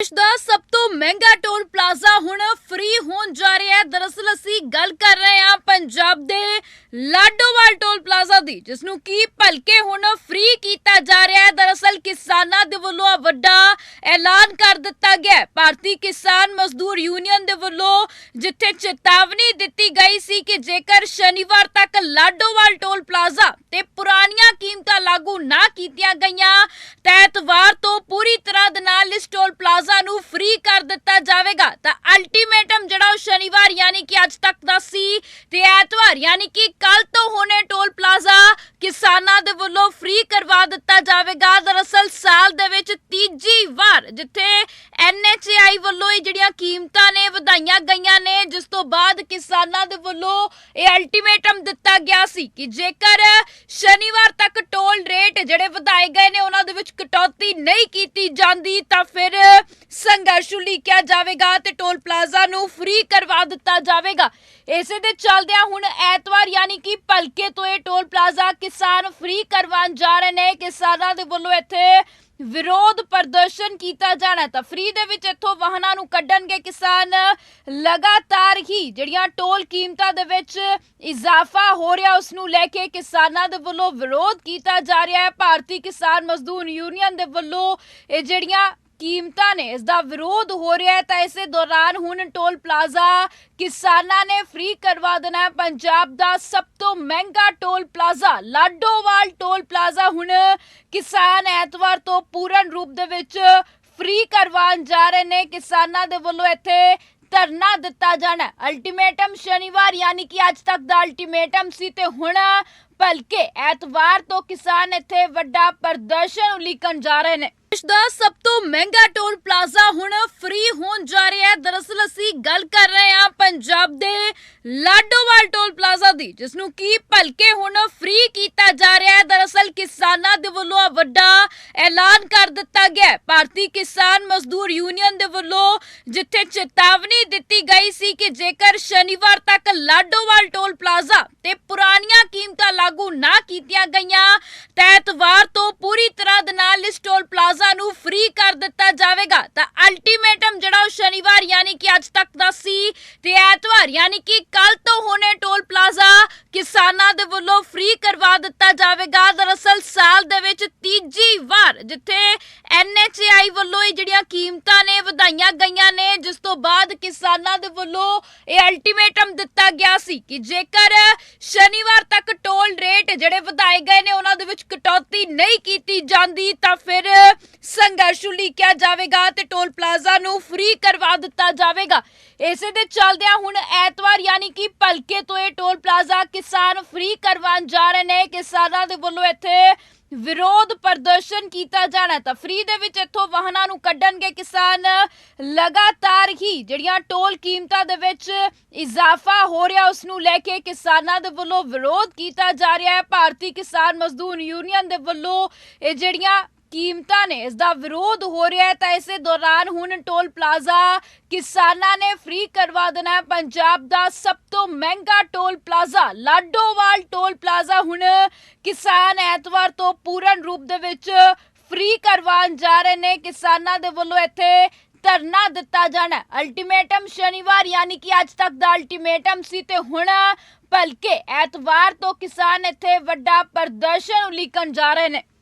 ਦੇਸ਼ ਦਾ ਸਭ ਤੋਂ ਮਹਿੰਗਾ ਟੋਲ ਪਲਾਜ਼ਾ ਹੁਣ ਫ੍ਰੀ ਹੋਣ ਜਾ ਰਿਹਾ ਹੈ। ਦਰਅਸਲ ਅਸੀਂ ਗੱਲ ਕਰ ਰਹੇ ਹਾਂ ਪੰਜਾਬ ਦੇ ਲਾਡੋਵਾਲ ਟੋਲ ਪਲਾਜ਼ਾ ਦੀ ਜਿਸ ਨੂੰ ਕੀ ਭਲਕੇ ਹੁਣ ਫ੍ਰੀ ਕੀਤਾ ਜਾ ਰਿਹਾ ਹੈ। ਦਰਅਸਲ ਕਿਸਾਨਾਂ ਦੇ ਵੱਲੋਂ ਵੱਡਾ ਐਲਾਨ ਕਰ ਦਿੱਤਾ ਗਿਆ ਭਾਰਤੀ ਕਿਸਾਨ ਮਜ਼ਦੂਰ ਯੂਨੀਅਨ ਦੇ ਵੱਲੋਂ ਜਿੱਥੇ ਚੇਤਾਵਨੀ ਦਿੱਤੀ ਗਈ ਸੀ ਕਿ ਜੇਕਰ ਸ਼ਨੀਵਾਰ ਤੱਕ ਲਾਡੋਵਾਲ ਟੋਲ ਪਲਾਜ਼ਾ ਤੇ ਪੁਰਾਣੀਆਂ ਕੀਮਤਾਂ ਲਾਗੂ ਨਾ ਕੀਤੀਆਂ ਗਈਆਂ, ਤਾਂ ਐਤਵਾਰ ਤੋਂ ਪੂਰੀ ਤਰ੍ਹਾਂ ਦੇ ਨਾਲ ਇਸ ਟੋਲ ਪਲਾਜ਼ਾ ਨੂੰ ਕਰ ਦਿੱਤਾ ਜਾਵੇਗਾ। ਤਾਂ ਅਲਟੀਮੇਟਮ ਜਿਹੜਾ ਉਹ ਸ਼ਨੀਵਾਰ ਯਾਨੀ ਕਿ ਅੱਜ ਤੱਕ ਦਾ ਸੀ ਤੇ ਐਤਵਾਰ ਯਾਨੀ ਕਿ ਕੱਲ ਤੋਂ ਹੋਣੇ ਟੋਲ ਪਲਾਜ਼ਾ ਕਿਸਾਨਾਂ ਦੇ ਵੱਲੋਂ ਫ੍ਰੀ ਕਰਵਾ ਦਿੱਤਾ ਜਾਵੇਗਾ। ਦਰਅਸਲ ਸਾਲ ਦੇ ਵਿੱਚ ਤੀਜੀ ਵਾਰ ਜਿੱਥੇ ਐਨਐਚਆਈ ਵੱਲੋਂ ਇਹ ਜਿਹੜੀਆਂ ਕੀਮਤਾਂ ਨੇ, ਵਧਾਈਆਂ ਗਈਆਂ ਨੇ, ਜਿਸ ਤੋਂ ਬਾਅਦ ਕਿਸਾਨਾਂ ਦੇ ਵੱਲੋਂ ਇਹ ਅਲਟੀਮੇਟਮ ਦਿੱਤਾ ਗਿਆ ਸੀ ਕਿ ਜੇਕਰ ਸ਼ਨੀਵਾਰ ਤੱਕ ਟੋਲ ਰੇਟ ਜਿਹੜੇ ਵਧਾਏ ਗਏ ਨੇ, ਉਹਨਾਂ ਦੇ ਵਿੱਚ ਕਟੌਤੀ ਨਹੀਂ ਕੀਤੀ ਜਾਂਦੀ, ਤਾਂ ਫਿਰ ਸੰਘਰਸ਼ ਉਲੀਕਿਆ ਜਾਵੇਗਾ ਤੇ ਟੋਲ ਪਲਾਜ਼ਾ ਨੂੰ ਫ੍ਰੀ ਕਰਵਾ ਦਿੱਤਾ ਜਾਵੇਗਾ। ਇਸੇ ਦੇ ਚੱਲਦਿਆਂ ਹੁਣ ਐਤਵਾਰ ਯਾਨੀ ਕਿ ਭਲਕੇ ਤੋਂ ਇਹ ਟੋਲ ਪਲਾਜ਼ਾ ਕਿਸਾਨ ਫ੍ਰੀ ਕਰਵਾਉਣ ਜਾ ਰਹੇ ਨੇ। ਕਿਸਾਨਾਂ ਦੇ ਵੱਲੋਂ ਇੱਥੇ ਵਿਰੋਧ ਪ੍ਰਦਰਸ਼ਨ ਕੀਤਾ ਜਾਣਾ ਤਾਂ ਫਰੀ ਦੇ ਵਿੱਚ ਇੱਥੋਂ ਵਾਹਨਾਂ ਨੂੰ ਕੱਢਣਗੇ ਕਿਸਾਨ। ਲਗਾਤਾਰ ਹੀ ਜਿਹੜੀਆਂ ਟੋਲ ਕੀਮਤਾਂ ਦੇ ਵਿੱਚ ਇਜ਼ਾਫਾ ਹੋ ਰਿਹਾ, ਉਸ ਨੂੰ ਲੈ ਕੇ ਕਿਸਾਨਾਂ ਦੇ ਵੱਲੋਂ ਵਿਰੋਧ ਕੀਤਾ ਜਾ ਰਿਹਾ ਹੈ। ਭਾਰਤੀ ਕਿਸਾਨ ਮਜ਼ਦੂਰ ਯੂਨੀਅਨ ਦੇ ਵੱਲੋਂ ਇਹ ਜਿਹੜੀਆਂ ਕੀਮਤਾਂ ਨੇ, ਇਸ ਦਾ ਵਿਰੋਧ ਹੋ ਰਿਹਾ ਹੈ, ਤਾਂ ਇਸੇ ਦੌਰਾਨ ਹੁਣ ਟੋਲ ਪਲਾਜ਼ਾ ਕਿਸਾਨਾਂ ਨੇ ਫ੍ਰੀ ਕਰਵਾ ਦੇਣਾ ਹੈ। ਪੰਜਾਬ ਦਾ ਸਭ ਤੋਂ ਮਹਿੰਗਾ toll plaza, Ladowal toll plaza ਹੁਣ ਕਿਸਾਨ ਐਤਵਾਰ ਤੋਂ ਪੂਰਨ ਰੂਪ ਦੇ ਵਿੱਚ ਫ੍ਰੀ ਕਰਵਾਉਣ ਜਾ ਰਹੇ ਨੇ। ਕਿਸਾਨਾਂ ਦੇ ਵੱਲੋਂ ਇੱਥੇ ਧਰਨਾ ਦਿੱਤਾ ਜਾਣਾ ਅਲਟੀਮੇਟਮ ਸ਼ਨੀਵਾਰ, ਯਾਨੀ ਕਿ ਅੱਜ ਤੱਕ ਦਾ ਅਲਟੀਮੇਟਮ ਸੀ ਤੇ ਹੁਣ ਭਲਕੇ ਐਤਵਾਰ ਤੋਂ ਕਿਸਾਨ ਇੱਥੇ ਵੱਡਾ ਪ੍ਰਦਰਸ਼ਨ ਉਲੀਕਣ ਜਾ ਰਹੇ ਨੇ। ਦੇਸ਼ ਦਾ ਸਭ ਤੋਂ ਮਹਿੰਗਾ ਟੋਲ ਪਲਾਜ਼ਾ ਹੁਣ ਫ੍ਰੀ ਹੋਣ ਜਾ ਰਿਹਾ ਹੈ। ਦਰਅਸਲ ਅਸੀਂ ਗੱਲ ਕਰ ਰਹੇ ਹਾਂ ਪੰਜਾਬ ਦੇ ਲਾਡੋਵਾਲ ਟੋਲ ਪਲਾਜ਼ਾ ਦੀ ਜਿਸ ਨੂੰ ਕੀ ਭਲਕੇ ਹੁਣ ਫ੍ਰੀ ਕੀਤਾ ਜਾ ਰਿਹਾ ਹੈ। ਦਰਅਸਲ ਕਿਸਾਨਾਂ ਦੇ ਵੱਲੋਂ ਵੱਡਾ ਐਲਾਨ ਕਰ ਦਿੱਤਾ ਗਿਆ ਭਾਰਤੀ ਕਿਸਾਨ ਮਜ਼ਦੂਰ ਯੂਨੀਅਨ ਦੇ ਵੱਲੋਂ ਜਿੱਥੇ ਚੇਤਾਵਨੀ ਦਿੱਤੀ ਗਈ ਸੀ ਕਿ ਜੇਕਰ ਸ਼ਨੀਵਾਰ ਤੱਕ ਲਾਡੋਵਾਲ ਟੋਲ ਪਲਾਜ਼ਾ ਤੇ ਪੁਰਾਣੀਆਂ ਕੀਮਤਾਂ ਲਾਗੂ ਨਾ ਕੀਤੀਆਂ ਗਈਆਂ, ਤਾਂ ਐਤਵਾਰ ਤੋਂ ਪੂਰੀ ਤਰ੍ਹਾਂ ਦੇ ਨਾਲ ਇਸ ਟੋਲ ਪਲਾਜ਼ਾ ਨੂੰ ਫ੍ਰੀ ਕਰ ਦਿੱਤਾ ਜਾਵੇਗਾ। ਤਾਂ ਅਲਟੀਮੇਟਮ ਜਿਹੜਾ ਉਹ ਸ਼ਨੀਵਾਰ, ਯਾਨੀ ਕਿ ਅੱਜ ਤੱਕ ਦਾ ਸੀ, ਤੇ ਐਤਵਾਰ, ਯਾਨੀ ਕਿ ਕੱਲ ਤੋਂ ਹੋਣੇ ਟੋਲ ਕਿਸਾਨਾਂ ਦੇ ਵੱਲੋਂ ਫ੍ਰੀ ਕਰਵਾ ਦਿੱਤਾ ਜਾਵੇਗਾ। ਦਰਅਸਲ ਸਾਲ ਦੇ ਵਿੱਚ ਤੀਜੀ ਵਾਰ ਜਿੱਥੇ ਐਨਐਚਆਈ ਵੱਲੋਂ ਇਹ ਜਿਹੜੀਆਂ ਕੀਮਤਾਂ ਨੇ ਵਧਾਈਆਂ ਗਈਆਂ ਨੇ, ਜਿਸ ਤੋਂ ਬਾਅਦ ਕਿਸਾਨਾਂ ਦੇ ਵੱਲੋਂ ਇਹ ਅਲਟੀਮੇਟਮ ਦਿੱਤਾ ਗਿਆ ਸੀ ਕਿ ਜੇਕਰ ਸ਼ਨੀਵਾਰ ਤੱਕ ਟੋਲ ਰੇਟ ਜਿਹੜੇ ਵਧਾਏ ਗਏ ਨੇ, ਉਹਨਾਂ ਦੇ ਵਿੱਚ ਕਟੌਤੀ ਨਹੀਂ ਕੀਤੀ ਜਾਂਦੀ, ਤਾਂ ਫਿਰ ਸੰਘਰਸ਼ ਉਲੀਕਿਆ ਜਾਵੇਗਾ ਤੇ ਟੋਲ ਪਲਾਜ਼ਾ ਨੂੰ ਫ੍ਰੀ ਕਰਵਾ ਦਿੱਤਾ ਜਾਵੇਗਾ। ਇਸੇ ਦੇ ਚੱਲਦਿਆਂ ਹੁਣ ਐਤਵਾਰ ਯਾਨੀ ਕਿ ਭਲਕੇ ਤੋਂ ਇਹ ਟੋਲ ਪਲਾਜ਼ਾ ਕਿਸਾਨ ਫ੍ਰੀ ਕਰਵਾਉਣ ਜਾ ਰਹੇ ਨੇ। ਕਿਸਾਨਾਂ ਦੇ ਵੱਲੋਂ ਇੱਥੇ ਵਿਰੋਧ ਪ੍ਰਦਰਸ਼ਨ ਕੀਤਾ ਜਾਣਾ ਤਾਂ ਫ੍ਰੀ ਦੇ ਵਿੱਚ ਇੱਥੋਂ ਵਾਹਨਾਂ ਨੂੰ ਕੱਢਣਗੇ ਕਿਸਾਨ। ਲਗਾਤਾਰ ਹੀ ਜਿਹੜੀਆਂ ਟੋਲ ਕੀਮਤਾਂ ਦੇ ਵਿੱਚ ਇਜ਼ਾਫਾ ਹੋ ਰਿਹਾ, ਉਸ ਨੂੰ ਲੈ ਕੇ ਕਿਸਾਨਾਂ ਦੇ ਵੱਲੋਂ ਵਿਰੋਧ ਕੀਤਾ ਜਾ ਰਿਹਾ ਹੈ। ਭਾਰਤੀ ਕਿਸਾਨ ਮਜ਼ਦੂਰ ਯੂਨੀਅਨ ਦੇ ਵੱਲੋਂ ਇਹ ਜਿਹੜੀਆਂ ਕੀਮਤਾਂ ਨੇ, ਇਸ ਦਾ ਵਿਰੋਧ ਹੋ ਰਿਹਾ ਹੈ। ਤਾਂ ਇਸੇ ਦੌਰਾਨ ਹੁਣ ਟੋਲ ਪਲਾਜ਼ਾ ਕਿਸਾਨਾਂ ਨੇ ਫ੍ਰੀ ਕਰਵਾ ਦੇਣਾ ਹੈ। ਪੰਜਾਬ ਦਾ ਸਭ ਤੋਂ ਮਹਿੰਗਾ toll plaza, Ladowal toll plaza ਹੁਣ ਕਿਸਾਨ ਐਤਵਾਰ ਤੋਂ ਪੂਰਨ ਰੂਪ ਦੇ ਵਿੱਚ ਫ੍ਰੀ ਕਰਵਾਉਣ ਜਾ ਰਹੇ ਨੇ। ਕਿਸਾਨਾਂ ਦੇ ਵੱਲੋਂ ਇੱਥੇ ਧਰਨਾ ਦਿੱਤਾ ਜਾਣਾ ਅਲਟੀਮੇਟਮ ਸ਼ਨੀਵਾਰ, ਯਾਨੀ ਕਿ ਅੱਜ ਤੱਕ ਦਾ ਅਲਟੀਮੇਟਮ ਸੀ ਤੇ ਹੁਣ ਭਲਕੇ ਐਤਵਾਰ ਤੋਂ ਕਿਸਾਨ ਇੱਥੇ ਵੱਡਾ ਪ੍ਰਦਰਸ਼ਨ ਉਲੀਕਣ ਜਾ ਰਹੇ ਨੇ।